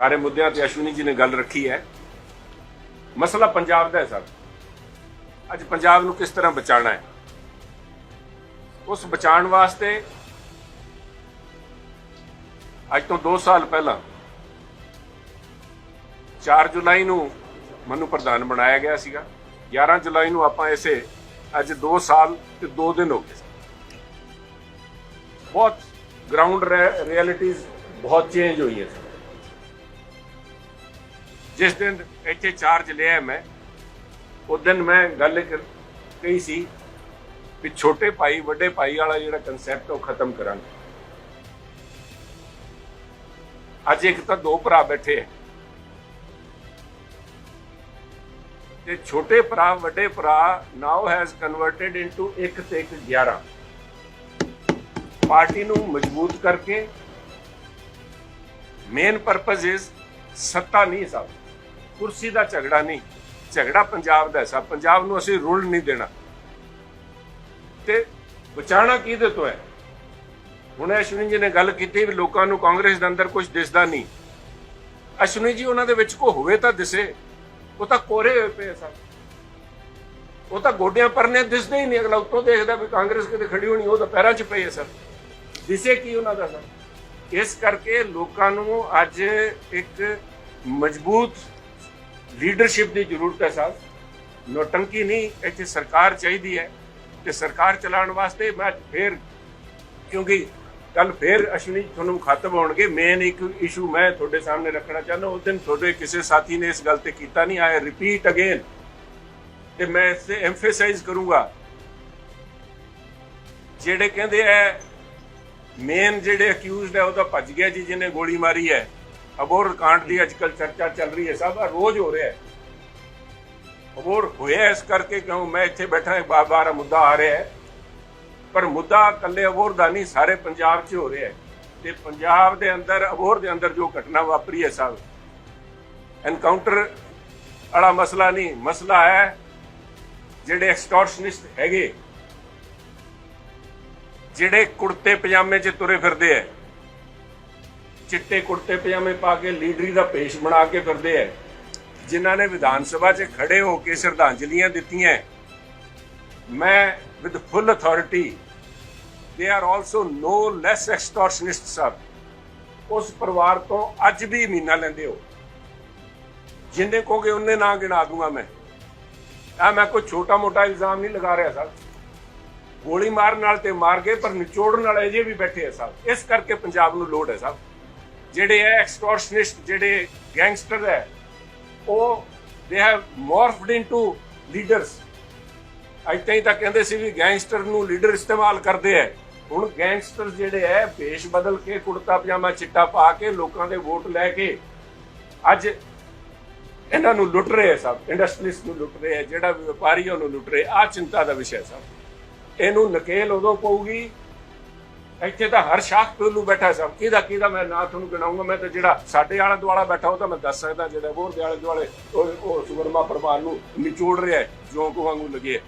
ਸਾਰੇ ਮੁੱਦਿਆਂ ਤੇ ਅਸ਼ਵਨੀ ਜੀ ਨੇ ਗੱਲ ਰੱਖੀ ਹੈ। ਮਸਲਾ ਪੰਜਾਬ ਦਾ ਹੈ ਸਰ। ਅੱਜ ਪੰਜਾਬ ਨੂੰ ਕਿਸ ਤਰ੍ਹਾਂ ਬਚਾਉਣਾ ਹੈ? ਉਸ ਬਚਾਉਣ ਵਾਸਤੇ ਅੱਜ ਤੋਂ 2 ਸਾਲ ਪਹਿਲਾਂ 4 ਜੁਲਾਈ ਨੂੰ ਮੈਨੂੰ ਪ੍ਰਧਾਨ ਬਣਾਇਆ ਗਿਆ ਸੀਗਾ। 11 ਜੁਲਾਈ ਨੂੰ ਆਪਾਂ ਇਸੇ ਅੱਜ 2 ਸਾਲ ਤੇ 2 ਦਿਨ ਹੋ ਗਏ ਬਹੁਤ ਗਰਾਊਂਡ ਰਿਐਲਿਟੀਜ਼ ਬਹੁਤ ਚੇਂਜ ਹੋਈ ਹੈ ਜਿਸ ਦਿਨ ਇੱਥੇ ਚਾਰਜ ਲਿਆ ਮੈਂ, ਉਸ ਦਿਨ ਮੈਂ ਗੱਲ ਕਹੀ ਸੀ ਵੀ ਛੋਟੇ ਭਾਈ, ਵੱਡੇ ਭਾਈ ਵਾਲਾ ਜਿਹੜਾ ਕਨਸੈਪਟ ਉਹ ਖਤਮ ਕਰਾਂਗੇ। ਅੱਜ ਇੱਕ ਤਾਂ ਦੋ ਭਰਾ ਬੈਠੇ ਹੈ ਤੇ ਛੋਟੇ ਭਰਾ, ਵੱਡੇ ਭਰਾ ਨਾਓ ਹੈਜ਼ ਕਨਵਰਟਡ ਇਨਟੂ 1 ਤੇ 1 11 ਪਾਰਟੀ ਨੂੰ ਮਜ਼ਬੂਤ ਕਰਕੇ ਮੇਨ ਪਰਪਸ ਇਜ਼ ਸੱਤਾ ਨਹੀਂ ਸਭ ਕੁਰਸੀ ਦਾ ਝਗੜਾ ਨਹੀਂ। ਝਗੜਾ ਪੰਜਾਬ ਦਾ ਹੈ ਪੰਜਾਬ ਨੂੰ ਅਸੀਂ ਰੁਲ ਨਹੀਂ ਦੇਣਾ। ਤੇ ਬਚਾਣਾ ਕਿਹਦੇ ਤੋਂ ਹੈ? ਹੁਣ ਅਸ਼ਵਨੀ ਜੀ ਨੇ ਗੱਲ ਕੀਤੀ ਵੀ ਲੋਕਾਂ ਨੂੰ ਕਾਂਗਰਸ ਦੇ ਅੰਦਰ ਕੁਝ ਦਿਸਦਾ ਨਹੀਂ। ਅਸ਼ਵਨੀ ਜੀ ਉਹਨਾਂ ਦੇ ਵਿੱਚ ਕੋ ਹੋਵੇ ਤਾਂ ਦਿਸੇ। ਉਹ ਤਾਂ ਕੋਰੇ ਹੋਏ ਪਏ ਸਭ ਉਹ ਤਾਂ ਗੋਡਿਆਂ ਪਰਨੇ ਦਿਸਦੇ ਹੀ ਨਹੀਂ। ਅਗਲਾ ਉੱਤੋਂ ਦੇਖਦਾ ਵੀ ਕਾਂਗਰਸ ਕਿਤੇ ਖੜੀ ਹੋਣੀ, ਉਹ ਤਾਂ ਪੈਰਾਂ 'ਚ ਪਈ ਹੈ ਸਰ। ਦਿਸੇ ਕੀ ਉਹਨਾਂ ਦਾ ਸਰ? ਇਸ ਕਰਕੇ ਲੋਕਾਂ ਨੂੰ ਅੱਜ ਇੱਕ ਮਜ਼ਬੂਤ ਲੀਡਰਸ਼ਿਪ ਦੀ ਜ਼ਰੂਰਤ ਹੈ ਸਾਹਿਬ। ਨੋਟੰਕੀ ਨਹੀਂ, ਇੱਥੇ ਸਰਕਾਰ ਚਾਹੀਦੀ ਹੈ ਤੇ ਸਰਕਾਰ ਚਲਾਉਣ ਵਾਸਤੇ ਮੈਂ ਫੇਰ, ਕਿਉਂਕਿ ਕੱਲ ਫੇਰ ਅਸ਼ਵਨੀ ਤੁਹਾਨੂੰ ਖਤਮ ਹੋਣਗੇ ਮੇਨ ਇੱਕ ਇਸ਼ੂ ਮੈਂ ਤੁਹਾਡੇ ਸਾਹਮਣੇ ਰੱਖਣਾ ਚਾਹੁੰਦਾ। ਉਸ ਦਿਨ ਤੁਹਾਡੇ ਕਿਸੇ ਸਾਥੀ ਨੇ ਇਸ ਗੱਲ ਤੇ ਕੀਤਾ ਨਹੀਂ। ਆਇਆ ਰਿਪੀਟ ਅਗੇਨ ਤੇ ਮੈਂ ਇਸ ਤੇ ਐਮਫੇਸਾਈਜ਼ ਕਰੂੰਗਾ, ਜਿਹੜੇ ਕਹਿੰਦੇ ਐ ਮੇਨ ਜਿਹੜੇ ਅਕਿਊਜ਼ਡ ਹੈ, ਉਹ ਤਾਂ ਭੱਜ ਗਿਆ ਜੀ, ਜਿਹਨੇ ਗੋਲੀ ਮਾਰੀ ਹੈ। ਅਬੋਰ ਕਾਂਡ ਦੀ ਅੱਜਕੱਲ ਚਰਚਾ ਚੱਲ ਰਹੀ ਹੈ, ਸਭ ਆਹ ਰੋਜ਼ ਹੋ ਰਿਹਾ ਹੈ। ਅਬੋਰ ਹੋਇਆ ਇਸ ਕਰਕੇ ਕਿਉਂ? ਮੈਂ ਇੱਥੇ ਬੈਠਾ, ਇੱਕ ਬਾਰ ਬਾਰ ਮੁੱਦਾ ਆ ਰਿਹਾ ਹੈ। ਪਰ ਮੁੱਦਾ ਇਕੱਲੇ ਅਬੋਰ ਦਾ ਨਹੀਂ, ਸਾਰੇ ਪੰਜਾਬ 'ਚ ਹੋ ਰਿਹਾ ਹੈ। ਤੇ ਪੰਜਾਬ ਦੇ ਅੰਦਰ, ਅਬੋਰ ਦੇ ਅੰਦਰ ਜੋ ਘਟਨਾ ਵਾਪਰੀ ਹੈ ਸਭ, ਐਨਕਾਊਂਟਰ ਵਾਲਾ ਮਸਲਾ ਨਹੀਂ, ਮਸਲਾ ਹੈ ਜਿਹੜੇ ਐਕਸਟੋਰਸ਼ਨਿਸਟ ਹੈਗੇ, ਜਿਹੜੇ ਕੁੜਤੇ ਪਜਾਮੇ 'ਚ ਤੁਰੇ ਫਿਰਦੇ ਐ ਚਿੱਟੇ ਕੁੜਤੇ ਪਜਾਮੇ ਪਾ ਕੇ ਲੀਡਰੀ ਦਾ ਪੇਸ਼ ਬਣਾ ਕੇ ਫਿਰਦੇ ਐ। ਜਿਨ੍ਹਾਂ ਨੇ ਵਿਧਾਨ ਸਭਾ 'ਚ ਖੜੇ ਹੋ ਕੇ ਸ਼ਰਧਾਂਜਲੀਆਂ ਦਿੱਤੀਆਂ ਮੈਂ with full authority they are also no less extortionist sir ਉਸ ਪਰਿਵਾਰ ਤੋਂ ਅੱਜ ਵੀ ਮਹੀਨਾ ਲੈਂਦੇ ਹੋ। ਜਿੰਨੇ ਕਹੋਗੇ ਉਹਨੇ ਨਾਂ ਗਿਣਾ ਦੂੰਗਾ ਮੈਂ। ਆ ਮੈਂ ਕੋਈ ਛੋਟਾ ਮੋਟਾ ਇਲਜ਼ਾਮ ਨਹੀਂ ਲਗਾ ਰਿਹਾ ਸਰ। ਗੋਲੀ ਮਾਰਨ ਨਾਲ ਤੇ ਮਾਰ ਗਏ, ਪਰ ਨਿਚੋੜਨ ਵਾਲੇ ਅਜੇ ਵੀ ਬੈਠੇ ਆ ਸਭ ਇਸ ਕਰਕੇ ਪੰਜਾਬ ਨੂੰ ਲੋੜ ਹੈ ਸਭ ਜਿਹੜੇ ਹੈ ਐਕਸਟੋਰਸ਼ਨਿਸਟ ਜਿਹੜੇ ਗੈਂਗਸਟਰ ਹੈ, ਉਹ ਦੇ ਹੈਵ ਮੋਰਫਡ ਇਨਟੂ ਲੀਡਰਸ ਅੱਜ ਤਾਈਂ ਤਾਂ ਕਹਿੰਦੇ ਸੀ ਵੀ ਗੈਂਗਸਟਰ ਨੂੰ ਲੀਡਰ ਇਸਤੇਮਾਲ ਕਰਦੇ ਐ ਹੁਣ ਗੈਂਗਸਟਰ ਜਿਹੜੇ ਐ ਭੇਸ਼ ਬਦਲ ਕੇ ਕੁੜਤਾ ਪਜਾਮਾ ਚਿੱਟਾ ਪਾ ਕੇ ਲੋਕਾਂ ਦੇ ਵੋਟ ਲੈ ਕੇ ਅੱਜ ਇਹਨਾਂ ਨੂੰ ਲੁੱਟ ਰਹੇ ਆ ਸਭ ਇੰਡਸਟਰੀਸ ਨੂੰ ਲੁੱਟ ਰਹੇ ਆ ਜਿਹੜਾ ਵਪਾਰੀ ਉਹਨੂੰ ਲੁੱਟ ਰਹੇ ਆ ਚਿੰਤਾ ਦਾ ਵਿਸ਼ਾ ਸਭ। ਇਹਨੂੰ ਨਕੇਲ ਉਦੋਂ ਪਊਗੀ ਇੱਥੇ ਤਾਂ ਹਰ ਸ਼ਾਖ ਪਹਿਲੂ ਬੈਠਾ ਸਭ ਕਿਹਦਾ ਕਿਹਦਾ ਮੈਂ ਨਾਂ ਤੁਹਾਨੂੰ ਗਿਣਾਉਂਗਾ ਮੈਂ ਤਾਂ ਜਿਹੜਾ ਸਾਡੇ ਆਲਾ ਦੁਆਲਾ ਬੈਠਾ ਉਹ ਤਾਂ ਮੈਂ ਦੱਸ ਸਕਦਾ ਜਿਹੜਾ ਹੋਰ ਦੇ ਆਲੇ ਦੁਆਲੇ ਉਹ ਉਹ ਸੁਵਰਮਾ ਪਰਿਵਾਰ ਨੂੰ ਨਿਚੋੜ ਰਿਹਾ ਹੈ, ਵਾਂਗੂ ਲੱਗੇ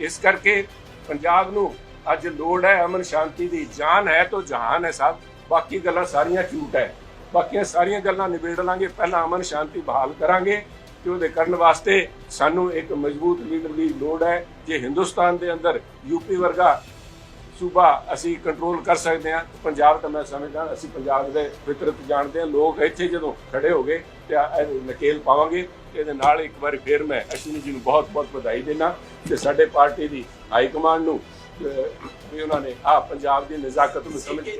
ਇਸ ਕਰਕੇ ਪੰਜਾਬ ਨੂੰ ਅੱਜ ਲੋੜ ਹੈ ਅਮਨ ਸ਼ਾਂਤੀ ਦੀ ਜਾਨ ਹੈ ਤਾਂ ਜਹਾਨ ਹੈ ਸਭ ਬਾਕੀ ਗੱਲਾਂ ਸਾਰੀਆਂ ਝੂਠ ਹੈ। ਬਾਕੀਆਂ ਸਾਰੀਆਂ ਗੱਲਾਂ ਨਿਬੇੜ ਲਾਂਗੇ। ਪਹਿਲਾਂ ਅਮਨ ਸ਼ਾਂਤੀ ਬਹਾਲ ਕਰਾਂਗੇ ਤੇ ਉਹਦੇ ਕਰਨ ਵਾਸਤੇ ਸਾਨੂੰ ਇੱਕ ਮਜ਼ਬੂਤ ਲੀਡਰ ਦੀ ਲੋੜ ਹੈ। ਜੇ ਹਿੰਦੁਸਤਾਨ ਦੇ ਅੰਦਰ ਯੂਪੀ ਵਰਗਾ ਸੂਬਾ ਅਸੀਂ ਕੰਟਰੋਲ ਕਰ ਸਕਦੇ ਹਾਂ ਪੰਜਾਬ ਤਾਂ ਮੈਂ ਸਮਝਦਾ, ਅਸੀਂ ਪੰਜਾਬ ਦੇ ਫਿਤਰਤ ਜਾਣਦੇ ਹਾਂ, ਲੋਕ ਇੱਥੇ ਜਦੋਂ ਖੜੇ ਹੋ ਗਏ ਤੇ ਆ- ਨਕੇਲ ਪਾਵਾਂਗੇ ਇਹਦੇ ਨਾਲ ਇੱਕ ਵਾਰ ਫੇਰ ਮੈਂ ਅਸ਼ਵਨੀ ਜੀ ਨੂੰ ਬਹੁਤ ਬਹੁਤ ਵਧਾਈ ਦੇਣਾ ਤੇ ਸਾਡੇ ਪਾਰਟੀ ਦੀ ਹਾਈ ਕਮਾਂਡ ਨੂੰ ਵੀ ਉਹਨਾਂ ਨੇ ਆ ਪੰਜਾਬ ਦੀ ਨਜ਼ਾਕਤ ਨੂੰ ਸਮਝ ਕੇ